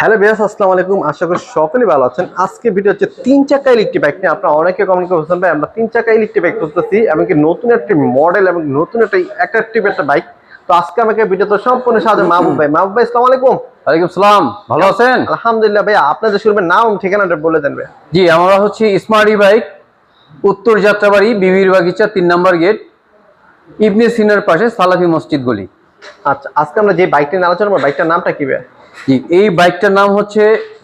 Hello বিয়াস আসসালামু আলাইকুম। আশা করি সকলেই ভালো আছেন। আজকে ভিডিও হচ্ছে তিন চাকা ইলেকট্রিক বাইক নিয়ে আপনারা অনেকে কমেন্ট বলছেন ভাই আমরা তিন চাকা ইলেকট্রিক বাইক খুঁজতেছি এমনকি নতুন একটি মডেল এবং নতুন একটা অ্যাট্রাকটিভ একটা বাইক তো আজকে আমাকে ভিডিওতে সম্পূর্ণ সাহায্য মাহবুব ভাই। মাহবুব ভাই আসসালামু আলাইকুম। ওয়ালাইকুম সালাম। ভালো আছেন? আলহামদুলিল্লাহ ভাই আপনাদের শুনবেন নাম ঠিকানাটা বলে দেন ভাই জি আমরা হচ্ছে স্মার্ট বাইক উত্তর যাত্রাবাড়ি বিবির বাগিচা তিন নম্বর গেট ইবনে সিনার পাশে সালাফি মসজিদ গলি। আচ্ছা আজকে আমরা যে বাইকটি নিয়ে আলোচনা করব বাইকটার নামটা কি ভাই জি এই বাইকটার নাম হচ্ছে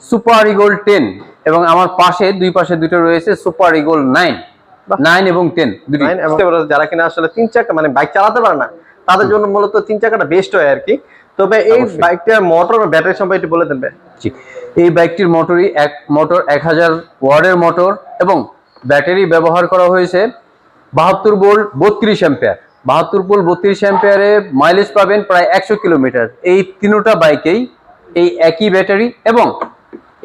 সুপার ইগোল টেন এবং আমার পাশে দুই পাশে দুটো রয়েছে সুপার ইগোল নাইন। নাইন এবং টেন দুটি। যারা কিনা আসলে তিন চাকা মানে বাইক চালাতে পারে না তাদের জন্য মূলত তিন চাকাটা বেস্ট হয় আর কি। তবে এই বাইকটার মোটর ব্যাটারি সম্পর্কে একটু বলে দেন ভাই। জি এই বাইকটির মোটরই এক মোটর এক হাজার ওয়ার্ডের মোটর এবং ব্যাটারি ব্যবহার করা হয়েছে বাহাত্তর বোল্ট বত্রিশ অ্যাম্পেয়ার বাহাত্তর বোল্ট বত্রিশ অ্যাম্পেয়ারে মাইলেজ পাবেন প্রায় একশো কিলোমিটার। এই তিনোটা বাইকেই এই একই ব্যাটারি এবং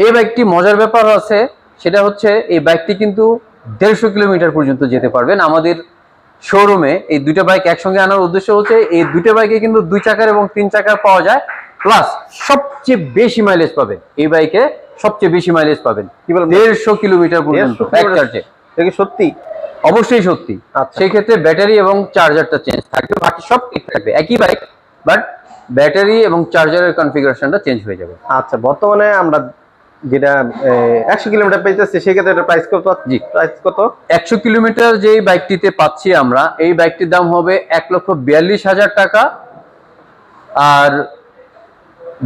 এই বাইকটি মজার ব্যাপার আছে সেটা হচ্ছে এই বাইকটি কিন্তু দেড়শো কিলোমিটার পর্যন্ত যেতে পারবেন আমাদের শোরুমে এই দুইটা বাইক একসঙ্গে আনার উদ্দেশ্য হচ্ছে এই দুইটা বাইকে কিন্তু দুই চাকার এবং তিন চাকার পাওয়া যায় প্লাস সবচেয়ে বেশি মাইলেজ পাবেন। এই বাইকে সবচেয়ে বেশি মাইলেজ পাবেন। কি বলেন? দেড়শো কিলোমিটার পর্যন্ত এক চার্জে সত্যি? অবশ্যই সত্যি। আচ্ছা। সেই ক্ষেত্রে ব্যাটারি এবং চার্জারটা চেঞ্জ থাকবে বাকি সব ঠিক থাকবে। একই বাইক বাট ব্যাটারি এবং চার্জারের কনফিগারেশনটা চেঞ্জ হয়ে যাবে। আচ্ছা বর্তমানে আমরা যেটা একশো কিলোমিটার পেয়েছি সেক্ষেত্রে এটা প্রাইস কত? জি। প্রাইস কত? একশো কিলোমিটার যেই বাইকটিতে পাচ্ছি আমরা এই বাইকটির দাম হবে এক লক্ষ বিয়াল্লিশ হাজার টাকা। আর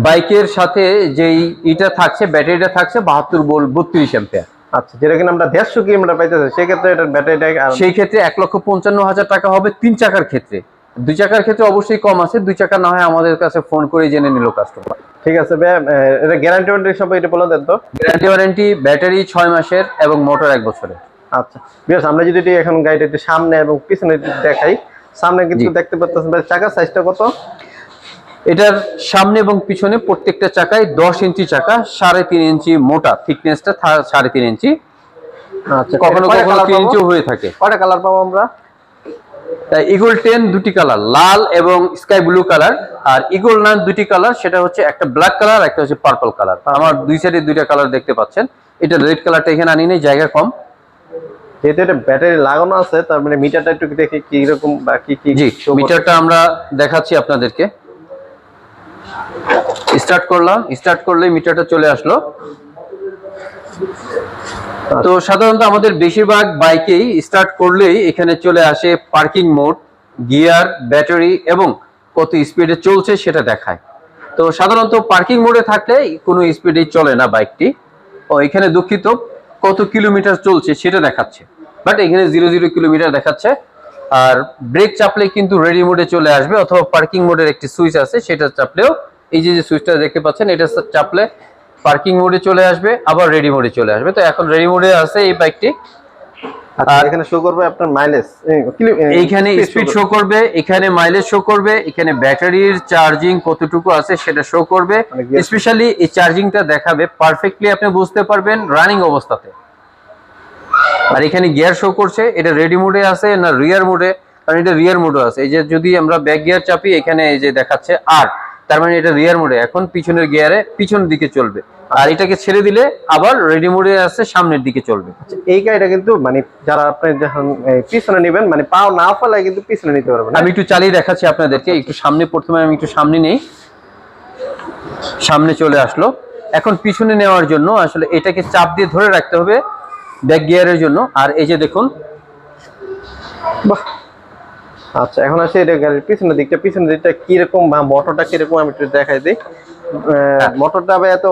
বাইকের সাথে যেই ইটা থাকছে ব্যাটারিটা থাকছে বাহাত্তর বোল বত্রিশ অ্যাম্পিয়ার আচ্ছা যেটা কিনা আমরা দেড়শো কিলোমিটার পাইতেছি সেক্ষেত্রে এটার ব্যাটারিটা সেই ক্ষেত্রে এক লক্ষ পঞ্চান্ন হাজার টাকা হবে তিন চাকার ক্ষেত্রে। দুই চাকার ক্ষেত্রে অবশ্যই কম আছে দুই চাকা না হয় আমাদের কাছে ফোন করে জেনে নিল কাস্টমার ঠিক আছে ভাই এটা গ্যারান্টি ওয়ারেন্টি সম্পর্কে একটু বলে দেন তো। গ্যারান্টি ওয়ারেন্টি ব্যাটারি ছয় মাসের এবং মোটর এক বছরের। আচ্ছা বিকজ আমরা যদি এখন গাড়িটা একটু সামনে এবং পিছনে দেখাই সামনে কিন্তু দেখতে পাচ্ছেন ভাই চাকার সাইজটা কত? এটার সামনে এবং পিছনে প্রত্যেকটা চাকায় দশ ইঞ্চি চাকা সাড়ে তিন ইঞ্চি মোটা থিকনেসটা সাড়ে তিন ইঞ্চি। আচ্ছা কখনো কখনো তিন পাবো? ইঞ্চিও হয়ে থাকে। কটা কালার পাবো আমরা? ইগল টেন দুটি কালার লাল এবং স্কাই ব্লু কালার আর ইগল নাইন দুটি কালার সেটা হচ্ছে একটা ব্ল্যাক কালার একটা হচ্ছে পার্পল কালার আমার দুই সাইডে দুইটা কালার দেখতে পাচ্ছেন। এটা রেড কালারটা এখানে আনি নেই জায়গা কম। যেহেতু এটা ব্যাটারি লাগানো আছে তার মানে মিটারটা একটু দেখে কি রকম বা কি কি জি মিটারটা আমরা দেখাচ্ছি আপনাদেরকে। স্টার্ট করলাম স্টার্ট করলে মিটারটা চলে আসলো। তো সাধারণত আমাদের বেশিরভাগ বাইকেই স্টার্ট করলেই এখানে চলে আসে পার্কিং মোড গিয়ার ব্যাটারি এবং কত স্পিডে চলছে সেটা দেখায়। তো সাধারণত পার্কিং মোডে থাকলে কোনো স্পিডেই চলে না বাইকটি। ও, এখানে দুঃখিত, কত কিলোমিটার চলছে সেটা দেখাচ্ছে। বাট এখানে জিরো জিরো কিলোমিটার দেখাচ্ছে। আর ব্রেক চাপলে কিন্তু রেডি মোডে চলে আসবে অথবা পার্কিং মোডের একটি সুইচ আছে, সেটা চাপলেও এই যে সুইচটা দেখতে পাচ্ছেন, এটা চাপলে পার্কিং মোডে চলে আসবে আবার রেডি মোডে চলে আসবে। তো এখন রেডি মোডে আছে এই বাইকটি। আচ্ছা আর- এখানে শো করবে আপনার মাইলেজ এইখানে স্পিড শো করবে এখানে মাইলেজ শো করবে এখানে ব্যাটারির চার্জিং কতটুকু আছে সেটা শো করবে। মানে স্পেশালি এই চার্জিংটা দেখাবে পারফেক্টলি আপনি বুঝতে পারবেন রানিং অবস্থাতে। আর এখানে গিয়ার শো করছে এটা রেডি মোডে আছে না রিয়ার মোডে কারণ এটা রিয়ার মোডে আছে। এই যে যদি আমরা ব্যাক গিয়ার চাপি এখানে এই যে দেখাচ্ছে আর তার মানে এটা রিয়ার মোডে এখন পিছনের গিয়ারে পিছনের দিকে চলবে। আর এটাকে ছেড়ে দিলে আবার রেডি মোডে আছে সামনের দিকে চলবে। এই গাড়িটা কিন্তু মানে যারা আপনি যখন পিছনে নেবেন মানে পাও না ফেলায় কিন্তু পিছনে নিতে পারবেন আমি একটু চালিয়ে দেখাচ্ছি আপনাদেরকে একটু সামনে প্রথমে আমি একটু সামনে নেই। সামনে চলে আসলো। এখন পিছনে নেওয়ার জন্য আসলে এটাকে চাপ দিয়ে ধরে রাখতে হবে ব্যাক গিয়ারের জন্য। আর এই যে দেখুন বাহ আচ্ছা এখন আসে এটা গাড়ির পিছনের দিকটা। পিছনের দিকটা কীরকম বা মোটরটা কীরকম আমি একটু দেখাই দিই। মোটরটা আবার এত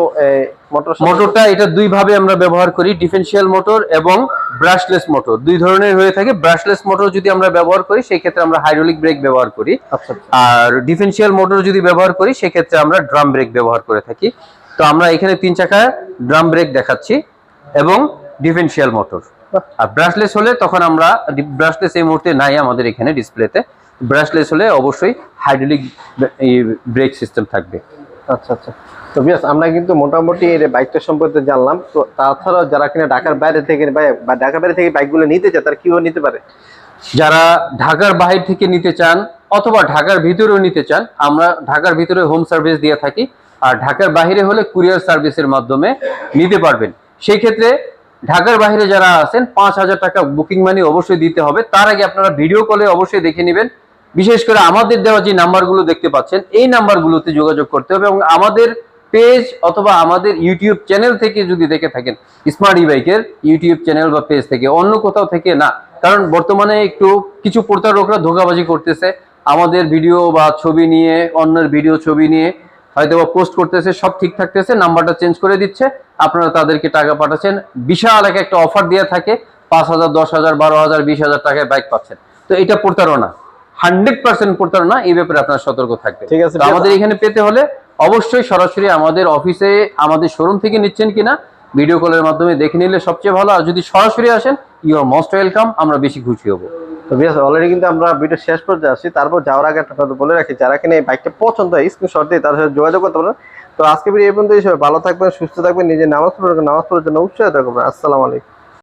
মোটর মোটরটা এটা দুই ভাবে আমরা ব্যবহার করি ডিফেন্সিয়াল মোটর এবং ব্রাশলেস মোটর দুই ধরনের হয়ে থাকে। ব্রাশলেস মোটর যদি আমরা ব্যবহার করি সেই ক্ষেত্রে আমরা হাইড্রোলিক ব্রেক ব্যবহার করি। আচ্ছা আচ্ছা। আর ডিফেন্সিয়াল মোটর যদি ব্যবহার করি সেক্ষেত্রে আমরা ড্রাম ব্রেক ব্যবহার করে থাকি। তো আমরা এখানে তিন চাকা ড্রাম ব্রেক দেখাচ্ছি এবং ডিফেন্সিয়াল মোটর আর ব্রাশলেস হলে তখন আমরা ব্রাশলেস এই মুহূর্তে নাই আমাদের এখানে ডিসপ্লেতে ব্রাশলেস হলে অবশ্যই হাইড্রোলিক ব্রেক সিস্টেম থাকবে। আচ্ছা আচ্ছা। তো বিয়াস আমরা কিন্তু মোটামুটি এর বাইকটা সম্পর্কে জানলাম। তো তাছাড়াও যারা কিনা ঢাকার বাইরে থেকে বা- ঢাকার বাইরে থেকে বাইকগুলো নিতে চায় তারা কীভাবে নিতে পারে? যারা ঢাকার বাইরে থেকে নিতে চান অথবা ঢাকার ভিতরেও নিতে চান আমরা ঢাকার ভিতরে হোম সার্ভিস দিয়ে থাকি। আর ঢাকার বাইরে হলে কুরিয়ার সার্ভিসের মাধ্যমে নিতে পারবেন। সেই ক্ষেত্রে ঢাকার বাইরে যারা আছেন, পাঁচ হাজার টাকা বুকিং মানি অবশ্যই দিতে হবে। তার আগে আপনারা ভিডিও কলে অবশ্যই দেখে নেবেন। বিশেষ করে আমাদের দেওয়া যে নাম্বারগুলো দেখতে পাচ্ছেন, এই নাম্বারগুলোতে যোগাযোগ করতে হবে এবং আমাদের পেজ অথবা আমাদের ইউটিউব চ্যানেল থেকে যদি দেখে থাকেন স্মার্ট ই বাইকের ইউটিউব চ্যানেল বা পেজ থেকে, অন্য কোথাও থেকে না। কারণ বর্তমানে একটু কিছু প্রতারকরা ধোকাবাজি করতেছে। আমাদের ভিডিও বা ছবি নিয়ে, অন্যের ভিডিও ছবি নিয়ে হয়তো বা পোস্ট করতেছে সব ঠিক থাকতেছে নাম্বারটা চেঞ্জ করে দিচ্ছে। আপনারা তাদেরকে টাকা পাঠাচ্ছেন। বিশাল এক একটা অফার দিয়ে থাকে। পাঁচ হাজার দশ হাজার বারো হাজার বিশ হাজার টাকায় বাইক পাচ্ছেন। তো এটা প্রতারণা। হান্ড্রেড পার্সেন্ট প্রতারণা এই ব্যাপারে আপনারা সতর্ক থাকবেন। ঠিক আছে, আমাদের এখানে পেতে হলে অবশ্যই সরাসরি আমাদের অফিসে আমাদের শোরুম থেকে নিচ্ছেন কিনা ভিডিও কলের মাধ্যমে দেখে নিলে সবচেয়ে ভালো। আর যদি সরাসরি আসেন ইউ আর মোস্ট ওয়েলকাম আমরা বেশি খুশি হব। তো বিয়াস অলরেডি কিন্তু আমরা ভিডিও শেষ পর্যায়ে আসি তারপর যাওয়ার আগে একটা কথা বলে রাখি, যারা কিনা এই বাইকটা পছন্দ হয় স্ক্রিনশট দিয়ে তার সাথে যোগাযোগ করতে পারেন। তো আজকে ভিডিও এই পর্যন্ত সবাই ভালো থাকবেন, সুস্থ থাকবেন, নিজের নামাজ পড়বেন নামাজ পড়ার জন্য উৎসাহিত করবেন আসসালামু আলাইকুম।